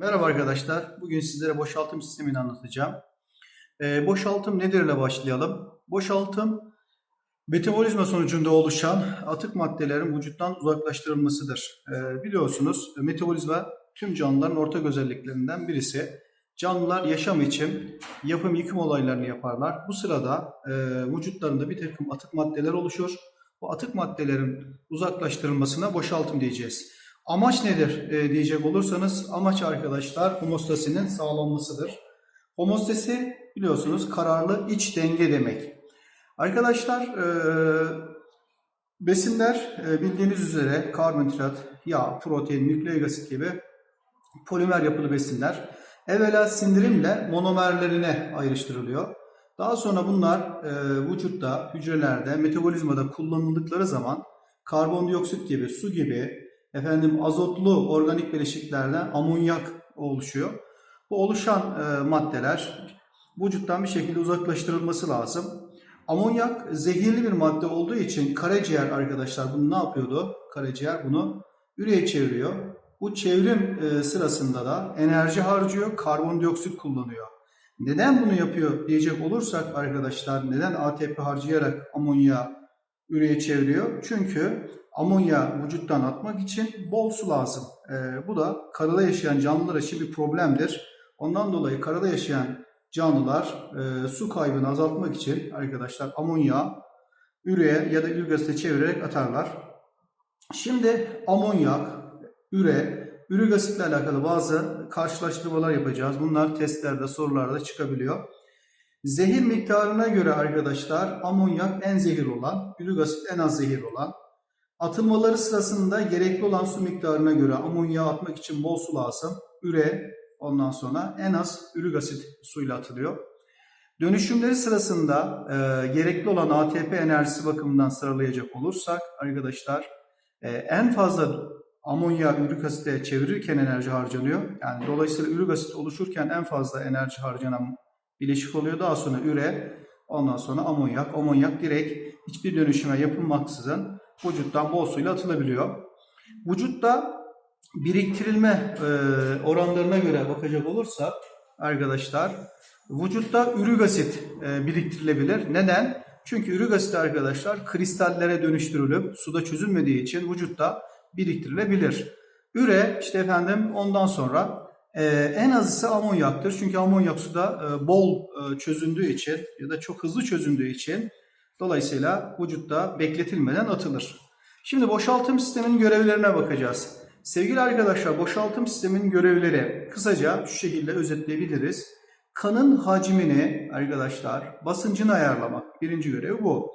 Merhaba arkadaşlar. Bugün sizlere boşaltım sistemini anlatacağım. Ee, boşaltım nedir ile başlayalım. Boşaltım metabolizma sonucunda oluşan atık maddelerin vücuttan uzaklaştırılmasıdır. Ee, biliyorsunuz metabolizma tüm canlıların ortak özelliklerinden birisi. Canlılar yaşam için yapım yıkım olaylarını yaparlar. Bu sırada e, vücutlarında bir takım atık maddeler oluşur. Bu atık maddelerin uzaklaştırılmasına boşaltım diyeceğiz. Amaç nedir e, diyecek olursanız amaç arkadaşlar homostasinin sağlanmasıdır. Homostasi biliyorsunuz kararlı iç denge demek. Arkadaşlar e, besinler e, bildiğiniz üzere karbonhidrat, yağ, protein, nükleik asit gibi polimer yapılı besinler evvela sindirimle monomerlerine ayrıştırılıyor. Daha sonra bunlar e, vücutta, hücrelerde, metabolizmada kullanıldıkları zaman karbondioksit gibi, su gibi, efendim azotlu organik bileşiklerden amonyak oluşuyor. Bu oluşan e, maddeler vücuttan bir şekilde uzaklaştırılması lazım. Amonyak zehirli bir madde olduğu için karaciğer arkadaşlar bunu ne yapıyordu? Karaciğer bunu üreye çeviriyor. Bu çevrim e, sırasında da enerji harcıyor, karbondioksit kullanıyor. Neden bunu yapıyor diyecek olursak arkadaşlar neden ATP harcayarak amonya üreye çeviriyor? Çünkü amonya vücuttan atmak için bol su lazım. Ee, bu da karada yaşayan canlılar için bir problemdir. Ondan dolayı karada yaşayan canlılar e, su kaybını azaltmak için arkadaşlar amonya üreye ya da ürgasite çevirerek atarlar. Şimdi amonyak, üre, ürik asitle alakalı bazı karşılaştırmalar yapacağız. Bunlar testlerde, sorularda çıkabiliyor. Zehir miktarına göre arkadaşlar amonyak en zehir olan, ürik en az zehir olan. Atılmaları sırasında gerekli olan su miktarına göre amonyağı atmak için bol su lazım. Üre ondan sonra en az ürik asit suyla atılıyor. Dönüşümleri sırasında e, gerekli olan ATP enerjisi bakımından sıralayacak olursak arkadaşlar e, en fazla amonya ürik asite çevirirken enerji harcanıyor. Yani dolayısıyla ürik asit oluşurken en fazla enerji harcanan bileşik oluyor. Daha sonra üre, ondan sonra amonyak. Amonyak direkt hiçbir dönüşüme yapılmaksızın vücuttan bol suyla atılabiliyor. Vücutta biriktirilme e, oranlarına göre bakacak olursak arkadaşlar vücutta ürik asit e, biriktirilebilir. Neden? Çünkü ürik asit arkadaşlar kristallere dönüştürülüp suda çözülmediği için vücutta biriktirilebilir. Üre işte efendim ondan sonra e, en az ise amonyaktır. Çünkü amonyak suda e, bol e, çözündüğü için ya da çok hızlı çözündüğü için dolayısıyla vücutta bekletilmeden atılır. Şimdi boşaltım sisteminin görevlerine bakacağız. Sevgili arkadaşlar boşaltım sisteminin görevleri kısaca şu şekilde özetleyebiliriz. Kanın hacmini arkadaşlar basıncını ayarlamak birinci görevi bu.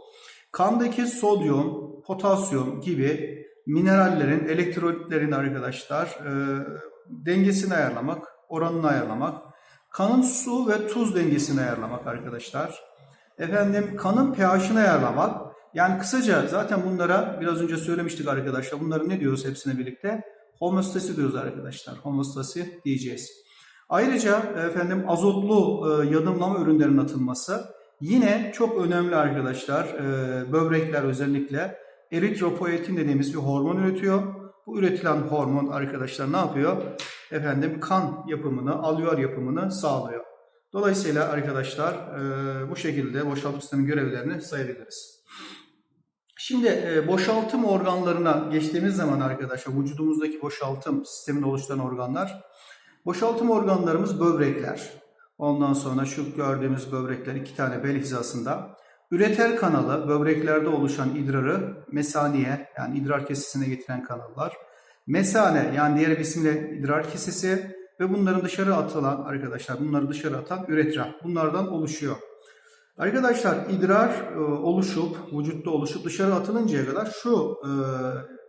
Kandaki sodyum, potasyum gibi minerallerin, elektrolitlerin arkadaşlar e, dengesini ayarlamak, oranını ayarlamak. Kanın su ve tuz dengesini ayarlamak arkadaşlar. Efendim kanın pH'ini ayarlamak. Yani kısaca zaten bunlara biraz önce söylemiştik arkadaşlar. Bunları ne diyoruz hepsine birlikte? Homostasi diyoruz arkadaşlar. Homostasi diyeceğiz. Ayrıca efendim azotlu e, yadımlama ürünlerin atılması yine çok önemli arkadaşlar. E, böbrekler özellikle eritropoietin dediğimiz bir hormon üretiyor. Bu üretilen hormon arkadaşlar ne yapıyor? Efendim kan yapımını, alüvar yapımını sağlıyor. Dolayısıyla arkadaşlar e, bu şekilde boşaltım sistemi görevlerini sayabiliriz. Şimdi e, boşaltım organlarına geçtiğimiz zaman arkadaşlar vücudumuzdaki boşaltım sistemini oluşturan organlar boşaltım organlarımız böbrekler. Ondan sonra şu gördüğümüz böbrekler iki tane bel hizasında. Üreter kanalı böbreklerde oluşan idrarı mesaniye yani idrar kesesine getiren kanallar. Mesane yani diğer bir isimle idrar kesesi ve bunların dışarı atılan arkadaşlar bunları dışarı atan üretra bunlardan oluşuyor. Arkadaşlar idrar e, oluşup vücutta oluşup dışarı atılıncaya kadar şu e,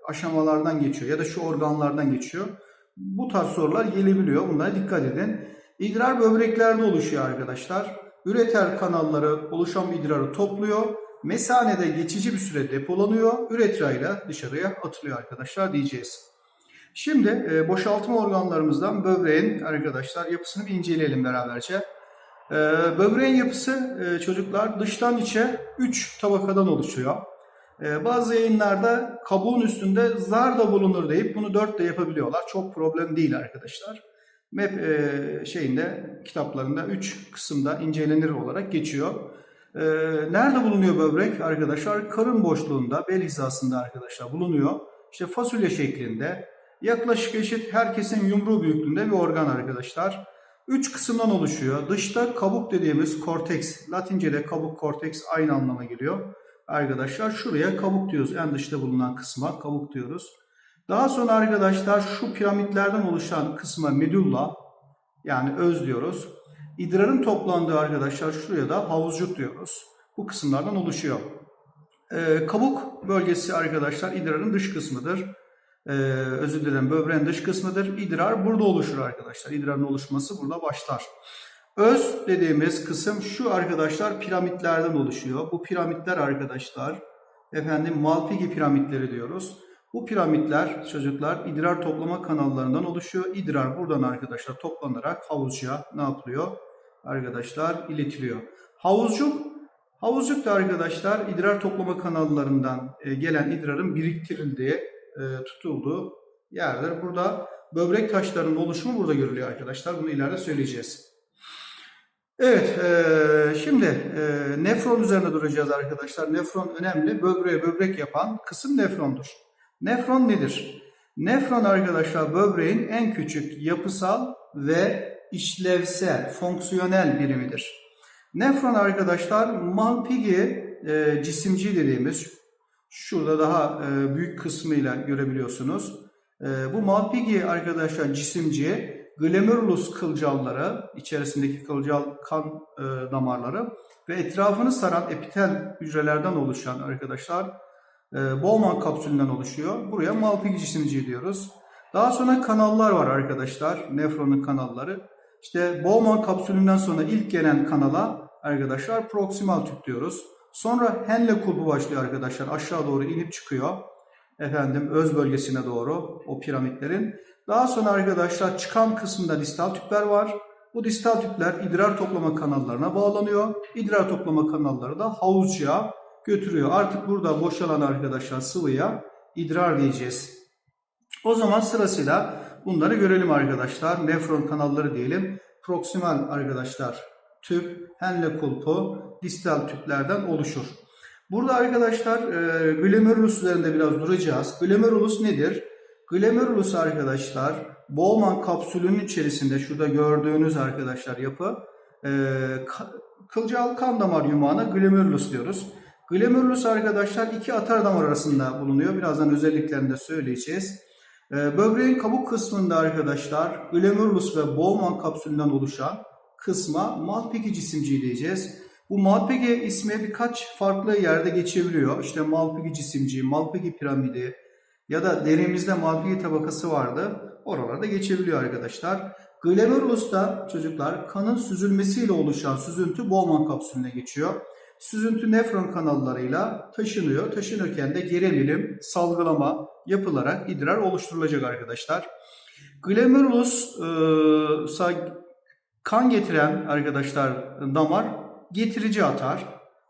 aşamalardan geçiyor ya da şu organlardan geçiyor. Bu tarz sorular gelebiliyor. Bunlara dikkat edin. İdrar böbreklerde oluşuyor arkadaşlar. Üreter kanalları oluşan idrarı topluyor. Mesanede geçici bir süre depolanıyor. Üretra ile dışarıya atılıyor arkadaşlar diyeceğiz. Şimdi e, boşaltma organlarımızdan böbreğin arkadaşlar yapısını bir inceleyelim beraberce. E, böbreğin yapısı e, çocuklar dıştan içe 3 tabakadan oluşuyor. E, bazı yayınlarda kabuğun üstünde zar da bulunur deyip bunu 4 de yapabiliyorlar. Çok problem değil arkadaşlar. MEP e, şeyinde kitaplarında 3 kısımda incelenir olarak geçiyor. E, nerede bulunuyor böbrek arkadaşlar? Karın boşluğunda, bel hizasında arkadaşlar bulunuyor. İşte fasulye şeklinde. Yaklaşık eşit herkesin yumruğu büyüklüğünde bir organ arkadaşlar. Üç kısımdan oluşuyor. Dışta kabuk dediğimiz korteks, Latince'de kabuk korteks aynı anlama geliyor. Arkadaşlar şuraya kabuk diyoruz. En dışta bulunan kısma kabuk diyoruz. Daha sonra arkadaşlar şu piramitlerden oluşan kısma medulla yani öz diyoruz. İdrarın toplandığı arkadaşlar şuraya da havuzcuk diyoruz. Bu kısımlardan oluşuyor. Ee, kabuk bölgesi arkadaşlar idrarın dış kısmıdır. Ee, özür dilerim böbreğin dış kısmıdır. İdrar burada oluşur arkadaşlar. İdrarın oluşması burada başlar. Öz dediğimiz kısım şu arkadaşlar piramitlerden oluşuyor. Bu piramitler arkadaşlar efendim Malpighi piramitleri diyoruz. Bu piramitler çocuklar idrar toplama kanallarından oluşuyor. İdrar buradan arkadaşlar toplanarak havuzcuya ne yapılıyor? Arkadaşlar iletiliyor. Havuzcuk Havuzcuk da arkadaşlar idrar toplama kanallarından e, gelen idrarın biriktirildiği, e, tutulduğu yerler. Burada böbrek taşlarının oluşumu burada görülüyor arkadaşlar. Bunu ileride söyleyeceğiz. Evet, e, şimdi e, nefron üzerine duracağız arkadaşlar. Nefron önemli. Böbreğe böbrek yapan kısım nefrondur. Nefron nedir? Nefron arkadaşlar böbreğin en küçük yapısal ve işlevsel, fonksiyonel birimidir. Nefron arkadaşlar Malpighi e, cisimci dediğimiz şurada daha e, büyük kısmıyla görebiliyorsunuz. E, bu Malpighi arkadaşlar cisimci glomerulus kılcalları içerisindeki kılcal kan e, damarları ve etrafını saran epitel hücrelerden oluşan arkadaşlar Bowman kapsülünden oluşuyor. Buraya Malpighi cisimci diyoruz. Daha sonra kanallar var arkadaşlar. Nefronun kanalları. İşte Bowman kapsülünden sonra ilk gelen kanala arkadaşlar proksimal tüp diyoruz. Sonra Henle kulbu başlıyor arkadaşlar. Aşağı doğru inip çıkıyor. Efendim öz bölgesine doğru o piramitlerin. Daha sonra arkadaşlar çıkan kısımda distal tüpler var. Bu distal tüpler idrar toplama kanallarına bağlanıyor. İdrar toplama kanalları da havuzcuya götürüyor. Artık burada boşalan arkadaşlar sıvıya idrar diyeceğiz. O zaman sırasıyla bunları görelim arkadaşlar. Nefron kanalları diyelim. Proksimal arkadaşlar tüp, Henle kulpu, distal tüplerden oluşur. Burada arkadaşlar e, glomerulus üzerinde biraz duracağız. Glomerulus nedir? Glomerulus arkadaşlar Bowman kapsülünün içerisinde şurada gördüğünüz arkadaşlar yapı e, kılcal kan damar yumağına glomerulus diyoruz. Glomerulus arkadaşlar iki atar damar arasında bulunuyor. Birazdan özelliklerini de söyleyeceğiz. E, böbreğin kabuk kısmında arkadaşlar glomerulus ve Bowman kapsülünden oluşan kısma Malpighi cisimciği diyeceğiz. Bu Malpighi ismi birkaç farklı yerde geçebiliyor. İşte Malpighi cisimciği, Malpighi piramidi ya da derimizde Malpighi tabakası vardı. Oralarda geçebiliyor arkadaşlar. Glomerulus'ta çocuklar kanın süzülmesiyle oluşan süzüntü Bowman kapsülüne geçiyor. Süzüntü nefron kanallarıyla taşınıyor. Taşınırken de geri emilim, salgılama yapılarak idrar oluşturulacak arkadaşlar. Glomerulus e, kan getiren arkadaşlar damar getirici atar.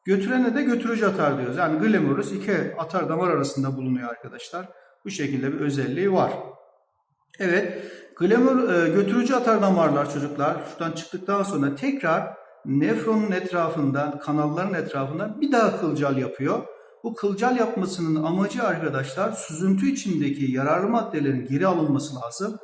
Götürene de götürücü atar diyoruz. Yani glomerulus iki atar damar arasında bulunuyor arkadaşlar. Bu şekilde bir özelliği var. Evet, glomer, e, götürücü atar damarlar çocuklar şuradan çıktıktan sonra tekrar nefronun etrafından, kanalların etrafından bir daha kılcal yapıyor. Bu kılcal yapmasının amacı arkadaşlar süzüntü içindeki yararlı maddelerin geri alınması lazım.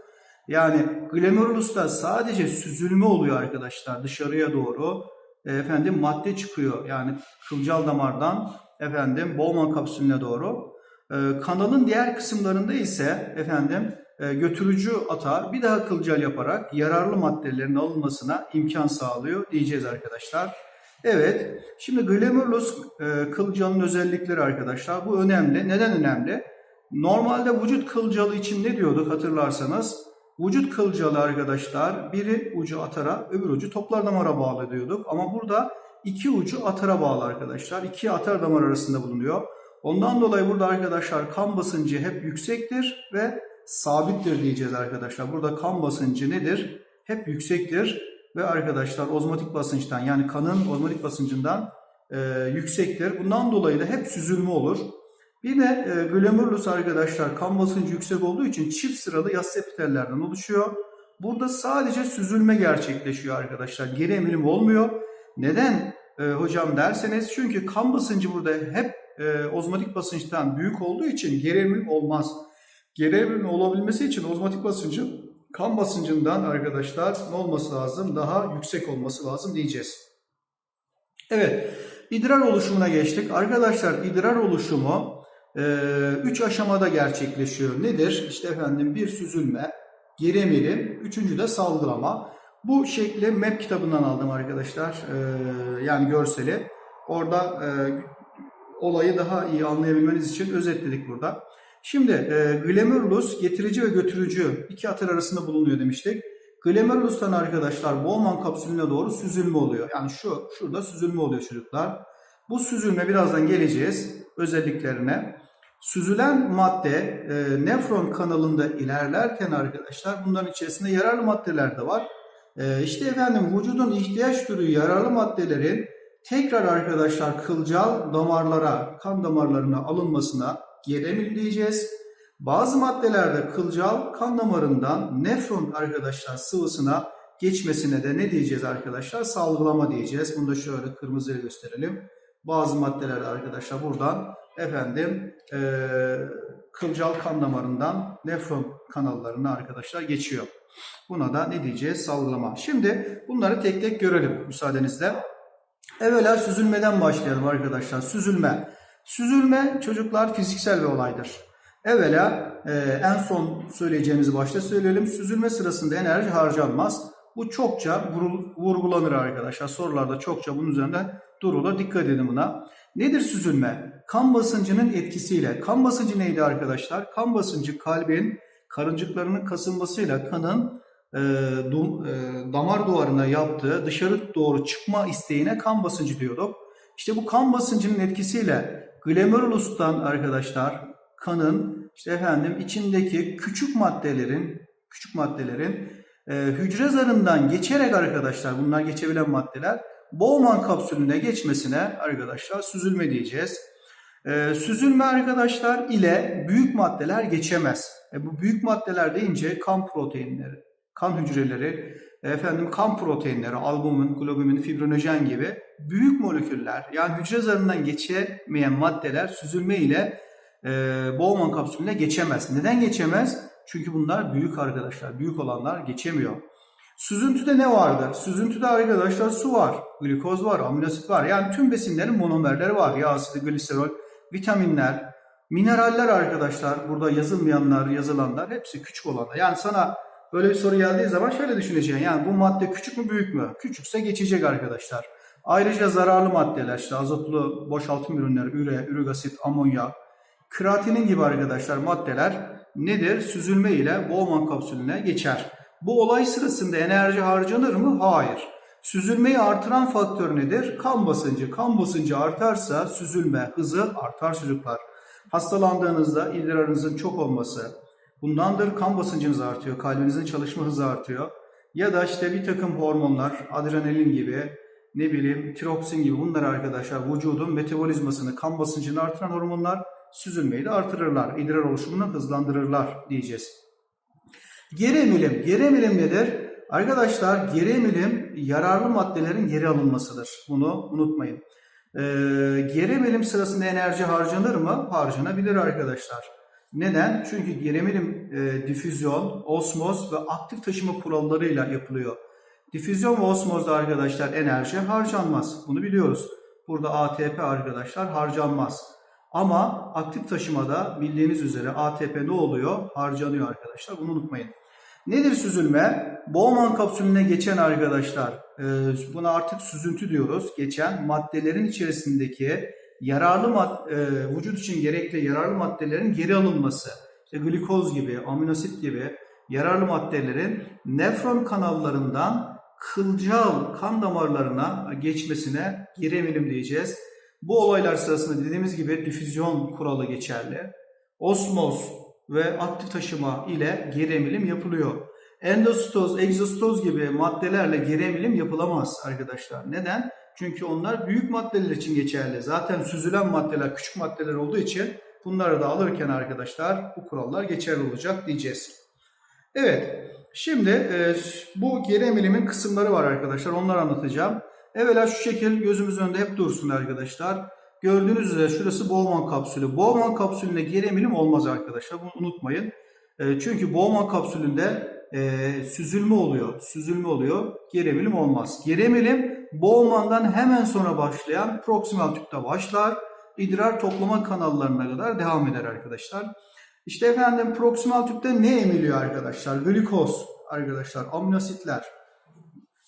Yani glomerulusta sadece süzülme oluyor arkadaşlar dışarıya doğru. E, efendim madde çıkıyor. Yani kılcal damardan efendim Bowman kapsülüne doğru. E, kanalın diğer kısımlarında ise efendim e, götürücü atar bir daha kılcal yaparak yararlı maddelerin alınmasına imkan sağlıyor diyeceğiz arkadaşlar. Evet, şimdi glomerulus kılcalın özellikleri arkadaşlar. Bu önemli. Neden önemli? Normalde vücut kılcalı için ne diyorduk hatırlarsanız? Vücut kılcalı arkadaşlar biri ucu atara öbür ucu toplar damara bağlı diyorduk. Ama burada iki ucu atara bağlı arkadaşlar. İki atar damar arasında bulunuyor. Ondan dolayı burada arkadaşlar kan basıncı hep yüksektir ve sabittir diyeceğiz arkadaşlar. Burada kan basıncı nedir? Hep yüksektir ve arkadaşlar ozmotik basınçtan yani kanın ozmotik basıncından e, yüksektir. Bundan dolayı da hep süzülme olur. Bir de e, glomerulus arkadaşlar kan basıncı yüksek olduğu için çift sıralı yassı epitellerden oluşuyor. Burada sadece süzülme gerçekleşiyor arkadaşlar. Geri emilim olmuyor. Neden e, hocam derseniz çünkü kan basıncı burada hep e, ozmotik basınçtan büyük olduğu için geri emilim olmaz. Geri emilim olabilmesi için ozmotik basıncı kan basıncından arkadaşlar ne olması lazım? Daha yüksek olması lazım diyeceğiz. Evet, idrar oluşumuna geçtik. Arkadaşlar idrar oluşumu 3 aşamada gerçekleşiyor. Nedir? İşte efendim bir süzülme, geri emilim, üçüncü de salgılama. Bu şekli MEP kitabından aldım arkadaşlar. Ee, yani görseli. Orada e, olayı daha iyi anlayabilmeniz için özetledik burada. Şimdi e, glomerulus getirici ve götürücü iki atır arasında bulunuyor demiştik. Glomerulus'tan arkadaşlar Bowman kapsülüne doğru süzülme oluyor. Yani şu, şurada süzülme oluyor çocuklar. Bu süzülme birazdan geleceğiz özelliklerine. Süzülen madde e, nefron kanalında ilerlerken arkadaşlar bunların içerisinde yararlı maddeler de var. E, işte efendim vücudun ihtiyaç duyduğu yararlı maddelerin tekrar arkadaşlar kılcal damarlara, kan damarlarına alınmasına geri emir diyeceğiz. Bazı maddelerde kılcal kan damarından nefron arkadaşlar sıvısına geçmesine de ne diyeceğiz arkadaşlar? Salgılama diyeceğiz. Bunu da şöyle kırmızıyla gösterelim. Bazı maddelerde arkadaşlar buradan efendim e, kılcal kan damarından nefron kanallarına arkadaşlar geçiyor. Buna da ne diyeceğiz? Salgılama. Şimdi bunları tek tek görelim müsaadenizle. Evvela süzülmeden başlayalım arkadaşlar. Süzülme. Süzülme çocuklar fiziksel bir olaydır. Evvela e, en son söyleyeceğimizi başta söyleyelim. Süzülme sırasında enerji harcanmaz. Bu çokça vurgulanır arkadaşlar. Sorularda çokça bunun üzerinden durulur. Dikkat edin buna. Nedir süzülme? Kan basıncının etkisiyle. Kan basıncı neydi arkadaşlar? Kan basıncı kalbin karıncıklarının kasılmasıyla kanın e, dum, e, damar duvarına yaptığı dışarı doğru çıkma isteğine kan basıncı diyorduk. İşte bu kan basıncının etkisiyle glomerulustan arkadaşlar kanın işte efendim içindeki küçük maddelerin küçük maddelerin e, hücre zarından geçerek arkadaşlar bunlar geçebilen maddeler Bowman kapsülüne geçmesine arkadaşlar süzülme diyeceğiz. E, süzülme arkadaşlar ile büyük maddeler geçemez. E, bu büyük maddeler deyince kan proteinleri, kan hücreleri, efendim kan proteinleri, albumin, globulin, fibrinojen gibi büyük moleküller yani hücre zarından geçemeyen maddeler süzülme ile e, Bowman kapsülüne geçemez. Neden geçemez? Çünkü bunlar büyük arkadaşlar. Büyük olanlar geçemiyor. Süzüntüde ne vardır? Süzüntüde arkadaşlar su var, glikoz var, aminosit var. Yani tüm besinlerin monomerleri var. Yağ asidi, gliserol, vitaminler, mineraller arkadaşlar. Burada yazılmayanlar, yazılanlar hepsi küçük olanlar. Yani sana böyle bir soru geldiği zaman şöyle düşüneceksin. Yani bu madde küçük mü büyük mü? Küçükse geçecek arkadaşlar. Ayrıca zararlı maddeler işte azotlu boşaltım ürünleri, üre, ürik asit, amonyak, kreatinin gibi arkadaşlar maddeler nedir? Süzülme ile Bowman kapsülüne geçer. Bu olay sırasında enerji harcanır mı? Hayır. Süzülmeyi artıran faktör nedir? Kan basıncı. Kan basıncı artarsa süzülme hızı artar çocuklar. Hastalandığınızda idrarınızın çok olması, bundandır kan basıncınız artıyor, kalbinizin çalışma hızı artıyor. Ya da işte bir takım hormonlar, adrenalin gibi, ne bileyim tiroksin gibi bunlar arkadaşlar vücudun metabolizmasını, kan basıncını artıran hormonlar süzülmeyi de artırırlar. İdrar oluşumunu hızlandırırlar diyeceğiz. Geri emilim. Nedir? Arkadaşlar geri emilim yararlı maddelerin geri alınmasıdır. Bunu unutmayın. Ee, geri sırasında enerji harcanır mı? Harcanabilir arkadaşlar. Neden? Çünkü geri emilim e, difüzyon, osmoz ve aktif taşıma kurallarıyla yapılıyor. Difüzyon ve osmozda arkadaşlar enerji harcanmaz. Bunu biliyoruz. Burada ATP arkadaşlar harcanmaz. Ama aktif taşımada bildiğiniz üzere ATP ne oluyor? Harcanıyor arkadaşlar. Bunu unutmayın. Nedir süzülme? Bowman kapsülüne geçen arkadaşlar, e, buna artık süzüntü diyoruz. Geçen maddelerin içerisindeki yararlı mad e, vücut için gerekli yararlı maddelerin geri alınması. İşte glikoz gibi, aminosit gibi yararlı maddelerin nefron kanallarından kılcal kan damarlarına geçmesine geri emilim diyeceğiz. Bu olaylar sırasında dediğimiz gibi difüzyon kuralı geçerli. Osmoz ve aktif taşıma ile geri emilim yapılıyor. Endostoz, egzostoz gibi maddelerle geri emilim yapılamaz arkadaşlar. Neden? Çünkü onlar büyük maddeler için geçerli. Zaten süzülen maddeler küçük maddeler olduğu için bunları da alırken arkadaşlar bu kurallar geçerli olacak diyeceğiz. Evet, Şimdi e, bu geri emilimin kısımları var arkadaşlar. Onları anlatacağım. Evvela şu şekil gözümüz önünde hep dursun arkadaşlar. Gördüğünüz üzere şurası Bowman kapsülü. Bowman kapsülünde geri emilim olmaz arkadaşlar. Bunu unutmayın. E, çünkü Bowman kapsülünde e, süzülme oluyor. Süzülme oluyor. Geri olmaz. Geri emilim Bowman'dan hemen sonra başlayan proksimal tüpte başlar. İdrar toplama kanallarına kadar devam eder arkadaşlar. İşte efendim proksimal tüpte ne emiliyor arkadaşlar? Glikoz arkadaşlar, aminositler.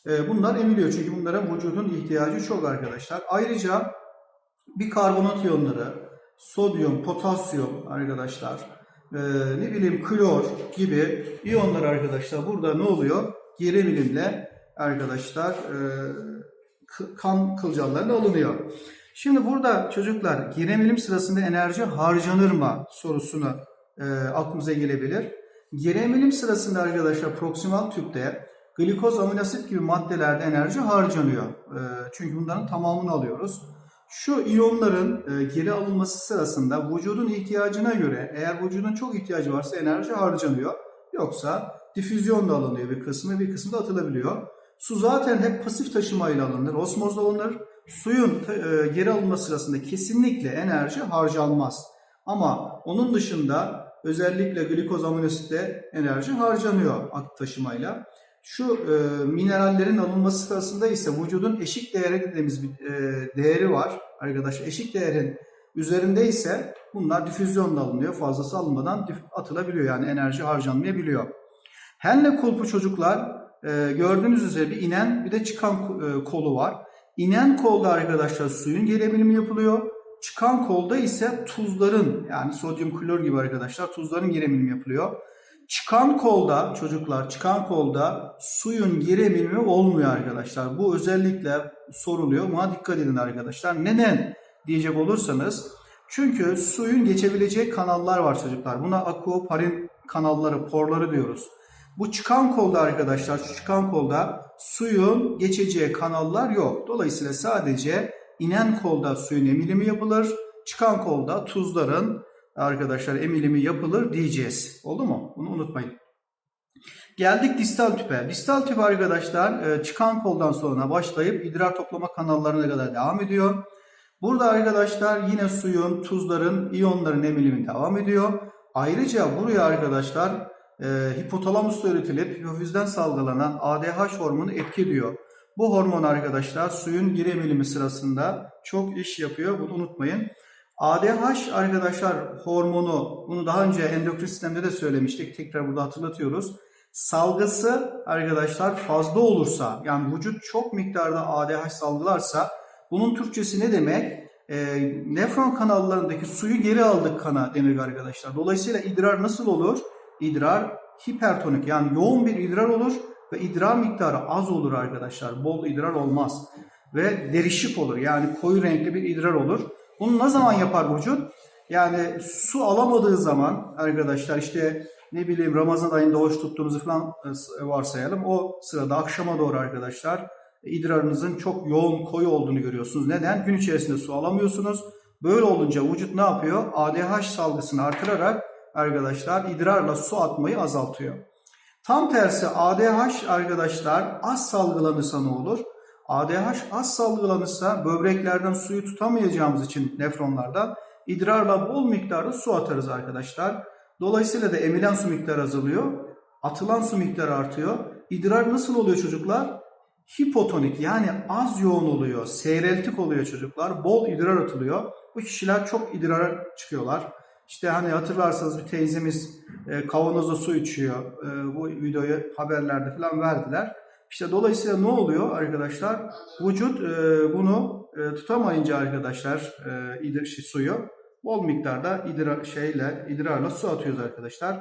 Ee, bunlar emiliyor çünkü bunlara vücudun ihtiyacı çok arkadaşlar. Ayrıca bir karbonat iyonları, sodyum, potasyum arkadaşlar, ee, ne bileyim klor gibi iyonlar arkadaşlar burada ne oluyor? Geri emilimle arkadaşlar e, kan kılcallarına alınıyor. Şimdi burada çocuklar geri sırasında enerji harcanır mı sorusunu e, aklımıza gelebilir. Geri sırasında arkadaşlar proksimal tüpte glikoz, aminoasit gibi maddelerde enerji harcanıyor. E, çünkü bunların tamamını alıyoruz. Şu iyonların e, geri alınması sırasında vücudun ihtiyacına göre eğer vücudun çok ihtiyacı varsa enerji harcanıyor. Yoksa difüzyonla alınıyor bir kısmı bir kısmı da atılabiliyor. Su zaten hep pasif taşımayla alınır, osmozla alınır. Suyun e, geri alınması sırasında kesinlikle enerji harcanmaz. Ama onun dışında özellikle glikoz aminositte enerji harcanıyor aktif taşımayla. Şu e, minerallerin alınması sırasında ise vücudun eşik değeri dediğimiz bir e, değeri var arkadaşlar. Eşik değerin üzerinde ise bunlar difüzyonla alınıyor. Fazlası alınmadan atılabiliyor yani enerji harcanmayabiliyor. Henle kulpu çocuklar e, gördüğünüz üzere bir inen bir de çıkan e, kolu var. İnen kolda arkadaşlar suyun geri emilimi yapılıyor. Çıkan kolda ise tuzların yani sodyum klor gibi arkadaşlar tuzların geri emilimi yapılıyor. Çıkan kolda çocuklar çıkan kolda suyun geri olmuyor arkadaşlar. Bu özellikle soruluyor. Buna dikkat edin arkadaşlar. Neden diyecek olursanız çünkü suyun geçebileceği kanallar var çocuklar. Buna akuoparin kanalları, porları diyoruz. Bu çıkan kolda arkadaşlar, şu çıkan kolda suyun geçeceği kanallar yok. Dolayısıyla sadece inen kolda suyun emilimi yapılır. Çıkan kolda tuzların arkadaşlar emilimi yapılır diyeceğiz. Oldu mu? Bunu unutmayın. Geldik distal tüpe. Distal tüp arkadaşlar e, çıkan koldan sonra başlayıp idrar toplama kanallarına kadar devam ediyor. Burada arkadaşlar yine suyun, tuzların, iyonların emilimi devam ediyor. Ayrıca buraya arkadaşlar e, hipotalamusla üretilip hipofüzden salgılanan ADH hormonu etki ediyor. Bu hormon arkadaşlar suyun geri sırasında çok iş yapıyor. Bunu unutmayın. ADH arkadaşlar hormonu bunu daha önce endokrin sistemde de söylemiştik. Tekrar burada hatırlatıyoruz. Salgısı arkadaşlar fazla olursa yani vücut çok miktarda ADH salgılarsa bunun Türkçesi ne demek? E, nefron kanallarındaki suyu geri aldık kana demek arkadaşlar. Dolayısıyla idrar nasıl olur? İdrar hipertonik yani yoğun bir idrar olur ve idrar miktarı az olur arkadaşlar. Bol idrar olmaz. Ve derişik olur yani koyu renkli bir idrar olur. Bunu ne zaman yapar vücut? Yani su alamadığı zaman arkadaşlar işte ne bileyim Ramazan ayında oruç tuttuğunuzu falan e, varsayalım. O sırada akşama doğru arkadaşlar idrarınızın çok yoğun koyu olduğunu görüyorsunuz. Neden? Gün içerisinde su alamıyorsunuz. Böyle olunca vücut ne yapıyor? ADH salgısını artırarak arkadaşlar idrarla su atmayı azaltıyor. Tam tersi ADH arkadaşlar az salgılanırsa ne olur? ADH az salgılanırsa böbreklerden suyu tutamayacağımız için nefronlardan idrarla bol miktarda su atarız arkadaşlar. Dolayısıyla da emilen su miktarı azalıyor. Atılan su miktarı artıyor. İdrar nasıl oluyor çocuklar? Hipotonik yani az yoğun oluyor. Seyreltik oluyor çocuklar. Bol idrar atılıyor. Bu kişiler çok idrara çıkıyorlar. İşte hani hatırlarsanız bir teyzemiz e, kavanozda su içiyor. E, bu videoyu haberlerde falan verdiler. İşte dolayısıyla ne oluyor arkadaşlar? Vücut e, bunu e, tutamayınca arkadaşlar e, idrar, şey, suyu bol miktarda idrar, şeyle, idrarla su atıyoruz arkadaşlar.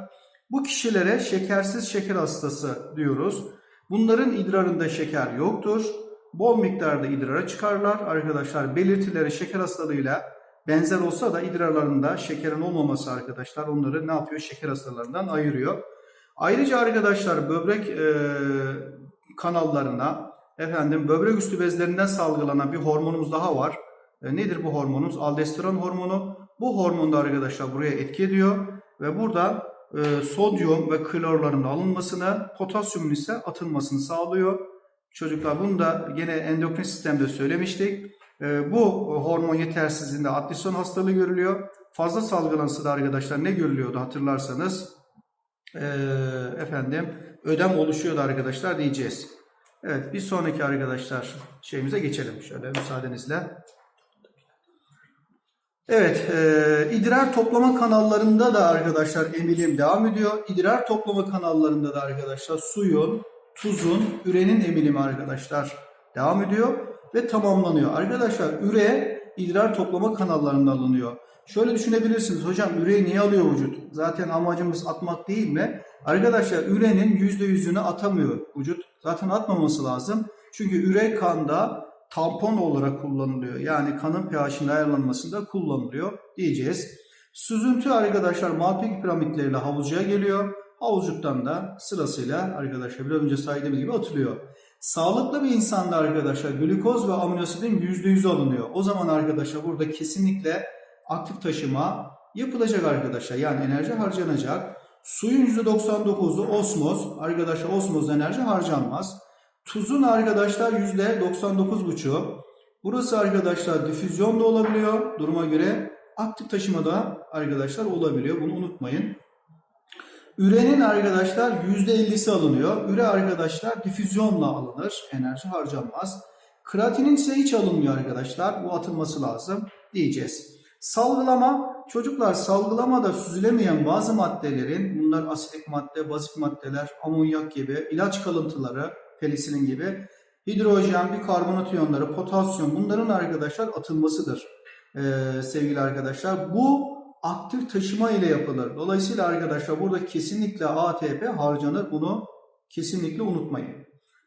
Bu kişilere şekersiz şeker hastası diyoruz. Bunların idrarında şeker yoktur. Bol miktarda idrara çıkarlar. Arkadaşlar belirtileri şeker hastalığıyla benzer olsa da idrarlarında şekerin olmaması arkadaşlar onları ne yapıyor? Şeker hastalarından ayırıyor. Ayrıca arkadaşlar böbrek e, kanallarına efendim böbrek üstü bezlerinden salgılanan bir hormonumuz daha var. E, nedir bu hormonumuz? Aldosteron hormonu. Bu hormon da arkadaşlar buraya etki ediyor ve burada e, sodyum ve klorların alınmasını, potasyumun ise atılmasını sağlıyor. Çocuklar bunu da gene endokrin sistemde söylemiştik. E, bu hormon yetersizliğinde adlisyon hastalığı görülüyor. Fazla salgılansa da arkadaşlar ne görülüyordu hatırlarsanız e, efendim ödem oluşuyordu arkadaşlar diyeceğiz. Evet bir sonraki arkadaşlar şeyimize geçelim şöyle müsaadenizle. Evet, e, idrar toplama kanallarında da arkadaşlar emilim devam ediyor. İdrar toplama kanallarında da arkadaşlar suyun, tuzun, ürenin emilimi arkadaşlar devam ediyor ve tamamlanıyor. Arkadaşlar üre idrar toplama kanallarında alınıyor. Şöyle düşünebilirsiniz hocam üreyi niye alıyor vücut? Zaten amacımız atmak değil mi? Arkadaşlar ürenin %100'ünü atamıyor vücut. Zaten atmaması lazım. Çünkü üre kanda tampon olarak kullanılıyor. Yani kanın pH'inin ayarlanmasında kullanılıyor diyeceğiz. Süzüntü arkadaşlar Malpighi piramitleriyle havucuya geliyor. Havucuktan da sırasıyla arkadaşlar biraz önce saydığımız gibi atılıyor. Sağlıklı bir insanda arkadaşlar glikoz ve aminosidin %100 alınıyor. O zaman arkadaşlar burada kesinlikle aktif taşıma yapılacak arkadaşlar. Yani enerji harcanacak. Suyun %99'u osmoz. Arkadaşlar osmoz enerji harcanmaz. Tuzun arkadaşlar %99,5. Burası arkadaşlar difüzyon da olabiliyor duruma göre. Aktif taşıma da arkadaşlar olabiliyor. Bunu unutmayın. Ürenin arkadaşlar %50'si alınıyor. Üre arkadaşlar difüzyonla alınır. Enerji harcanmaz. Kreatinin ise hiç alınmıyor arkadaşlar. Bu atılması lazım diyeceğiz. Salgılama. Çocuklar salgılamada süzülemeyen bazı maddelerin bunlar asidik madde, bazik maddeler, amonyak gibi ilaç kalıntıları, penisilin gibi hidrojen, bikarbonat iyonları, potasyum bunların arkadaşlar atılmasıdır ee, sevgili arkadaşlar. Bu aktif taşıma ile yapılır. Dolayısıyla arkadaşlar burada kesinlikle ATP harcanır. Bunu kesinlikle unutmayın.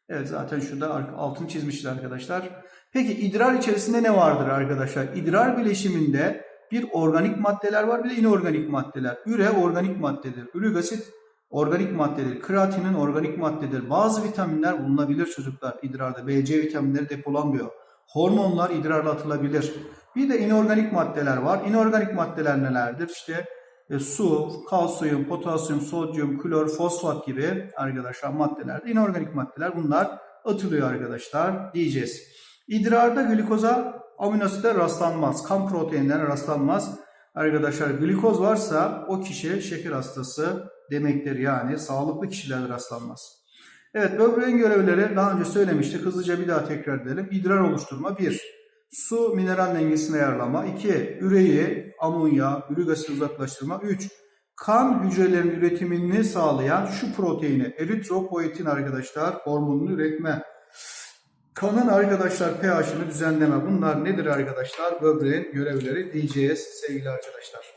Evet zaten şurada altın çizmişler arkadaşlar. Peki idrar içerisinde ne vardır arkadaşlar? İdrar bileşiminde bir organik maddeler var bir de inorganik maddeler. Üre organik maddedir. Ürik asit organik maddedir. Kreatinin organik maddedir. Bazı vitaminler bulunabilir çocuklar idrarda. BC vitaminleri depolanmıyor. Hormonlar idrarla atılabilir. Bir de inorganik maddeler var. İnorganik maddeler nelerdir? İşte e, su, kalsiyum, potasyum, sodyum, klor, fosfat gibi arkadaşlar maddeler. İnorganik maddeler bunlar atılıyor arkadaşlar diyeceğiz. İdrarda glikoza aminosite rastlanmaz. Kan proteinlerine rastlanmaz. Arkadaşlar glikoz varsa o kişi şeker hastası demektir. Yani sağlıklı kişilerde rastlanmaz. Evet böbreğin görevleri daha önce söylemiştik. Hızlıca bir daha tekrar edelim. İdrar oluşturma 1. Su mineral dengesini ayarlama. 2. Üreyi, amonya, ürik asit uzaklaştırma. 3. Kan hücrelerinin üretimini sağlayan şu proteini eritropoietin arkadaşlar hormonunu üretme. Kanın arkadaşlar pH'ini düzenleme. Bunlar nedir arkadaşlar? Böbreğin görevleri diyeceğiz sevgili arkadaşlar.